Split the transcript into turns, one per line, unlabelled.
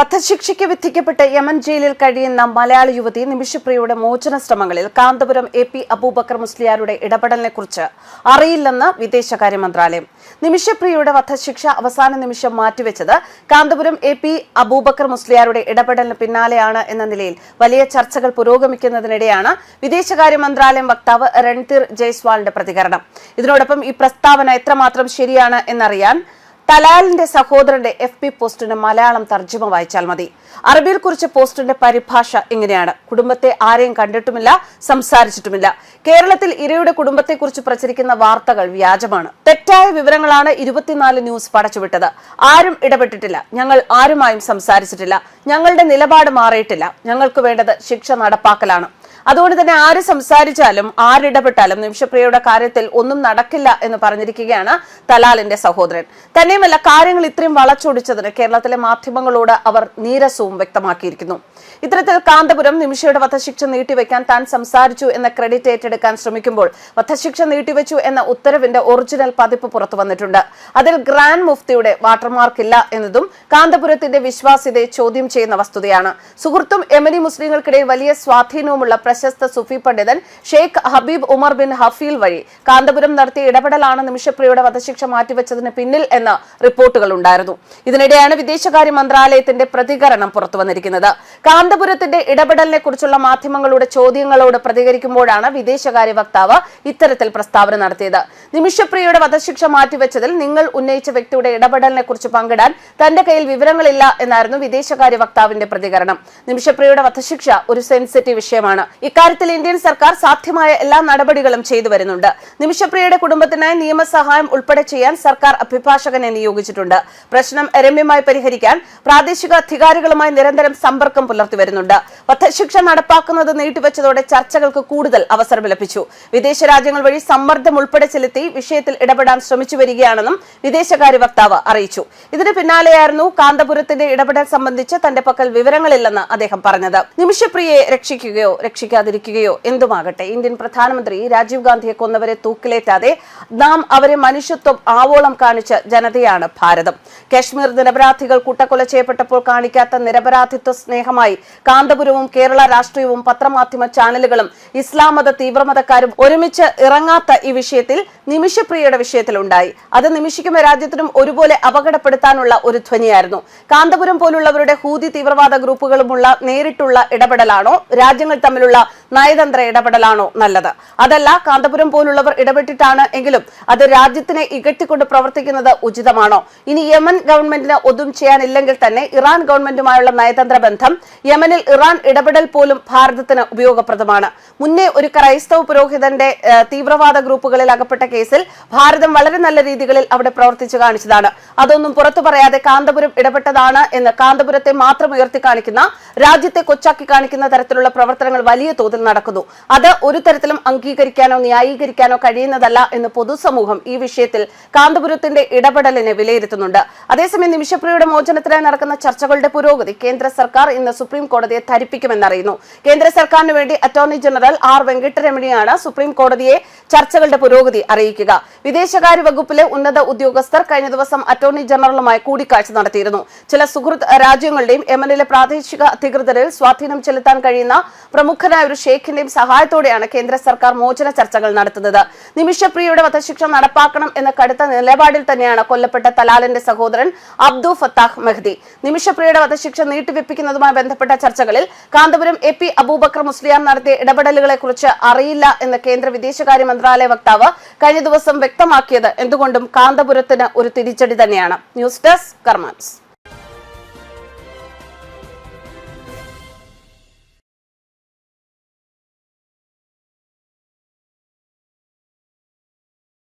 വധശിക്ഷയ്ക്ക് വിധിക്കപ്പെട്ട് യമൻ ജയിലിൽ കഴിയുന്ന മലയാളി യുവതി നിമിഷപ്രിയയുടെ മോചന ശ്രമങ്ങളിൽ കാന്തപുരം എ പി അബൂബക്കർ മുസ്ലിയാരുടെ ഇടപെടലിനെക്കുറിച്ച് അറിയില്ലെന്ന് വിദേശകാര്യ മന്ത്രാലയം. നിമിഷപ്രിയയുടെ വധശിക്ഷ അവസാന നിമിഷം മാറ്റിവെച്ചത് കാന്തപുരം എ പി അബൂബക്കർ മുസ്ലിയാരുടെ ഇടപെടലിന് പിന്നാലെയാണ് എന്ന നിലയിൽ വലിയ ചർച്ചകൾ പുരോഗമിക്കുന്നതിനിടെയാണ് വിദേശകാര്യ മന്ത്രാലയം വക്താവ് രൺധീർ ജയ്സ്വാളിന്റെ പ്രതികരണം. ഇതിനോടൊപ്പം ഈ പ്രസ്താവന എത്രമാത്രം ശരിയാണ് എന്നറിയാൻ തലാലിന്റെ സഹോദരന്റെ എഫ് പി പോസ്റ്റിന് മലയാളം തർജമ വായിച്ചാൽ മതി. അറബിയിൽ കുറിച്ച് പോസ്റ്റിന്റെ പരിഭാഷ ഇങ്ങനെയാണ്. കുടുംബത്തെ ആരെയും കണ്ടിട്ടുമില്ല സംസാരിച്ചിട്ടുമില്ല. കേരളത്തിൽ ഇരയുടെ കുടുംബത്തെക്കുറിച്ച് പ്രചരിക്കുന്ന വാർത്തകൾ വ്യാജമാണ്. തെറ്റായ വിവരങ്ങളാണ് ഇരുപത്തിനാല് ന്യൂസ് പടച്ചുവിട്ടത്. ആരും ഇടപെട്ടിട്ടില്ല. ഞങ്ങൾ ആരുമായും സംസാരിച്ചിട്ടില്ല. ഞങ്ങളുടെ നിലപാട് മാറിയിട്ടില്ല. ഞങ്ങൾക്ക് വേണ്ടത് ശിക്ഷ നടപ്പാക്കലാണ്. അതുകൊണ്ട് തന്നെ ആര് സംസാരിച്ചാലും ആരിടപെട്ടാലും നിമിഷപ്രിയയുടെ കാര്യത്തിൽ ഒന്നും നടക്കില്ല എന്ന് പറഞ്ഞിരിക്കുകയാണ് തലാലിന്റെ സഹോദരൻ. തന്നെയുമല്ല കാര്യങ്ങൾ ഇത്രയും വളച്ചൊടിച്ചതിന് കേരളത്തിലെ മാധ്യമങ്ങളോട് അവർ നീരസവും വ്യക്തമാക്കിയിരിക്കുന്നു. ഇത്തരത്തിൽ കാന്തപുരം നിമിഷയുടെ വധശിക്ഷ നീട്ടിവെക്കാൻ താൻ സംസാരിച്ചു എന്ന ക്രെഡിറ്റ് ഏറ്റെടുക്കാൻ ശ്രമിക്കുമ്പോൾ വധശിക്ഷ നീട്ടിവെച്ചു എന്ന ഉത്തരവിന്റെ ഒറിജിനൽ പതിപ്പ് പുറത്തു വന്നിട്ടുണ്ട്. അതിൽ ഗ്രാൻഡ് മുഫ്തിയുടെ വാട്ടർമാർക്ക് ഇല്ല എന്നതും കാന്തപുരത്തിന്റെ വിശ്വാസ്യതയെ ചോദ്യം ചെയ്യുന്ന വസ്തുതയാണ്. സുഹൃത്തും യമനി മുസ്ലിങ്ങൾക്കിടയിൽ വലിയ സ്വാധീനവുമുള്ള പ്രശസ്ത സുഫി പണ്ഡിതൻ Sheikh Habib Umar bin Hafiz വഴി കാന്തപുരം നടത്തിയ ഇടപെടലാണ് നിമിഷപ്രിയയുടെ വധശിക്ഷ മാറ്റിവെച്ചതിന് പിന്നിൽ എന്ന് റിപ്പോർട്ടുകൾ ഉണ്ടായിരുന്നു. ഇതിനിടെയാണ് വിദേശകാര്യ മന്ത്രാലയത്തിന്റെ പ്രതികരണം പുറത്തുവന്നിരിക്കുന്നത്. കാന്തപുരത്തിന്റെ ഇടപെടലിനെ കുറിച്ചുള്ള മാധ്യമങ്ങളുടെ ചോദ്യങ്ങളോട് പ്രതികരിക്കുമ്പോഴാണ് വിദേശകാര്യ വക്താവ് ഇത്തരത്തിൽ പ്രസ്താവന നടത്തിയത്. നിമിഷപ്രിയയുടെ വധശിക്ഷ മാറ്റിവെച്ചതിൽ നിങ്ങൾ ഉന്നയിച്ച വ്യക്തിയുടെ ഇടപെടലിനെ കുറിച്ച് പങ്കിടാൻ തന്റെ കയ്യിൽ വിവരങ്ങളില്ല എന്നായിരുന്നു വിദേശകാര്യ വക്താവിന്റെ പ്രതികരണം. നിമിഷപ്രിയയുടെ വധശിക്ഷ ഒരു സെൻസിറ്റീവ് വിഷയമാണ്. ഇക്കാര്യത്തിൽ ഇന്ത്യൻ സർക്കാർ സാധ്യമായ എല്ലാ നടപടികളും ചെയ്തു വരുന്നുണ്ട്. നിമിഷപ്രിയയുടെ കുടുംബത്തിനായി നിയമസഹായം ഉൾപ്പെടെ ചെയ്യാൻ സർക്കാർ അഭിഭാഷകനെ നിയോഗിച്ചിട്ടുണ്ട്. പ്രശ്നം രമ്യമായി പരിഹരിക്കാൻ പ്രാദേശിക അധികാരികളുമായി നിരന്തരം സമ്പർക്കം പുലർത്തി വരുന്നുണ്ട്. വധശിക്ഷ നടപ്പാക്കുന്നത് നീട്ടിവെച്ചതോടെ ചർച്ചകൾക്ക് കൂടുതൽ അവസരം ലഭിച്ചു. വിദേശ രാജ്യങ്ങൾ വഴി സമ്മർദ്ദം ഉൾപ്പെടെ ചെലുത്തി വിഷയത്തിൽ ഇടപെടാൻ ശ്രമിച്ചു വരികയാണെന്നും വിദേശകാര്യ വക്താവ് അറിയിച്ചു. ഇതിന് പിന്നാലെയായിരുന്നു കാന്തപുരത്തിന്റെ ഇടപെടൽ സംബന്ധിച്ച് തന്റെ പക്കൽ വിവരങ്ങളില്ലെന്ന് അദ്ദേഹം പറഞ്ഞത്. നിമിഷപ്രിയയെ രക്ഷിക്കുകയോ രക്ഷിക്കാതിരിക്കുകയോ എന്തുമാകട്ടെ. ഇന്ത്യൻ പ്രധാനമന്ത്രി രാജീവ് ഗാന്ധിയെ കൊന്നവരെ തൂക്കിലേറ്റാതെ നാം അവരെ മനുഷ്യത്വം ആവോളം കാണിച്ച ജനതയാണ് ഭാരതം. കശ്മീർ നിരപരാധികൾ കൂട്ടക്കൊല ചെയ്യപ്പെട്ടപ്പോൾ കാണിക്കാത്ത നിരപരാധിത്വ സ്നേഹമായി കാന്തപുരവും കേരള രാഷ്ട്രീയവും പത്രമാധ്യമ ചാനലുകളും ഇസ്ലാം മത തീവ്രമതക്കാരും ഒരുമിച്ച് ഇറങ്ങാത്ത ഈ വിഷയത്തിൽ നിമിഷപ്രിയയുടെ വിഷയത്തിലുണ്ടായി. അത് നിമിഷിക്കും രാജ്യത്തിനും ഒരുപോലെ അപകടപ്പെടുത്താനുള്ള ഒരു ധ്വനിയായിരുന്നു. കാന്തപുരം പോലുള്ളവരുടെ ഹൂതി തീവ്രവാദ ഗ്രൂപ്പുകളുമുള്ള നേരിട്ടുള്ള ഇടപെടലാണോ? രാജ്യങ്ങൾ തമ്മിലുള്ള നയതന്ത്ര ഇടപെടലാണോ നല്ലത്? അതല്ല കാന്തപുരം പോലുള്ളവർ ഇടപെട്ടിട്ടാണ് എങ്കിലും അത് രാജ്യത്തിനെ ഇകട്ടിക്കൊണ്ട് പ്രവർത്തിക്കുന്നത് ഉചിതമാണോ? ഇനി യമൻ ഗവൺമെന്റിന് ഒന്നും ചെയ്യാനില്ലെങ്കിൽ തന്നെ ഇറാൻ ഗവൺമെന്റുമായുള്ള നയതന്ത്ര ബന്ധം യമനിൽ ഇറാൻ ഇടപെടൽ പോലും ഭാരതത്തിന് ഉപയോഗപ്രദമാണ്. മുന്നേ ഒരു ക്രൈസ്തവ പുരോഹിതന്റെ തീവ്രവാദ ഗ്രൂപ്പുകളിൽ അകപ്പെട്ട കേസിൽ ഭാരതം വളരെ നല്ല രീതികളിൽ അവിടെ പ്രവർത്തിച്ചു കാണിച്ചതാണ്. അതൊന്നും പുറത്തു പറയാതെ കാന്തപുരം ഇടപെട്ടതാണ് എന്ന് കാന്തപുരത്തെ മാത്രം ഉയർത്തി കാണിക്കുന്ന രാജ്യത്തെ കൊച്ചാക്കി കാണിക്കുന്ന തരത്തിലുള്ള പ്രവർത്തനങ്ങൾ വലിയ തോതിൽ നടക്കുന്നു. അത് ഒരു തരത്തിലും അംഗീകരിക്കാനോ ന്യായീകരിക്കാനോ കഴിയുന്നതല്ല എന്ന് പൊതുസമൂഹം ഈ വിഷയത്തിൽ കാന്തപുരത്തിന്റെ ഇടപെടലിനെ വിലയിരുത്തുന്നുണ്ട്. അതേസമയം നിമിഷപ്രിയയുടെ മോചനത്തിനായി നടക്കുന്ന ചർച്ചകളുടെ പുരോഗതി കേന്ദ്ര സർക്കാർ ഇന്ന് സുപ്രീം കോടതിയെ ധരിപ്പിക്കുമെന്നറിയുന്നു. കേന്ദ്ര സർക്കാരിന് വേണ്ടി അറ്റോർണി ജനറൽ ആർ വെങ്കട്ടരമണിയാണ് സുപ്രീം കോടതിയെ ചർച്ചകളുടെ പുരോഗതി അറിയിക്കുക. വിദേശകാര്യ വകുപ്പിലെ ഉന്നത ഉദ്യോഗസ്ഥർ കഴിഞ്ഞ ദിവസം അറ്റോർണി ജനറലുമായി കൂടിക്കാഴ്ച നടത്തിയിരുന്നു. ചില സുഹൃത്ത് രാജ്യങ്ങളുടെയും യമനിലെ പ്രാദേശിക അധികൃതരിൽ സ്വാധീനം ചെലുത്താൻ കഴിയുന്ന പ്രമുഖനായ ഒരു ഷെയ്ഖിന്റെയും സഹായത്തോടെയാണ് കേന്ദ്ര സർക്കാർ മോചന ചർച്ചകൾ നടത്തുന്നത്. നിമിഷപ്രിയയുടെ വധശിക്ഷ നടപ്പാക്കണം എന്ന കടുത്ത നിലപാടിൽ തന്നെയാണ് കൊല്ലപ്പെട്ട തലാലിന്റെ സഹോദരൻ അബ്ദു ഫത്താഹ് മെഹ്ദി. നിമിഷപ്രിയയുടെ വധശിക്ഷ നീട്ടിവെപ്പിക്കുന്നതുമായി ബന്ധപ്പെട്ട ചർച്ചകളിൽ കാന്തപുരം എ പി അബൂബക്കർ മുസ്ലിയാർ നടത്തിയ ഇടപെടലുകളെ കുറിച്ച് അറിയില്ല എന്ന് കേന്ദ്ര വിദേശകാര്യ മന്ത്രാലയ വക്താവ് കഴിഞ്ഞ ദിവസം വ്യക്തമാക്കിയത് എന്തുകൊണ്ടും കാന്തപുരത്തിന് ഒരു തിരിച്ചടി തന്നെയാണ്. News desk കർമാൻസ്.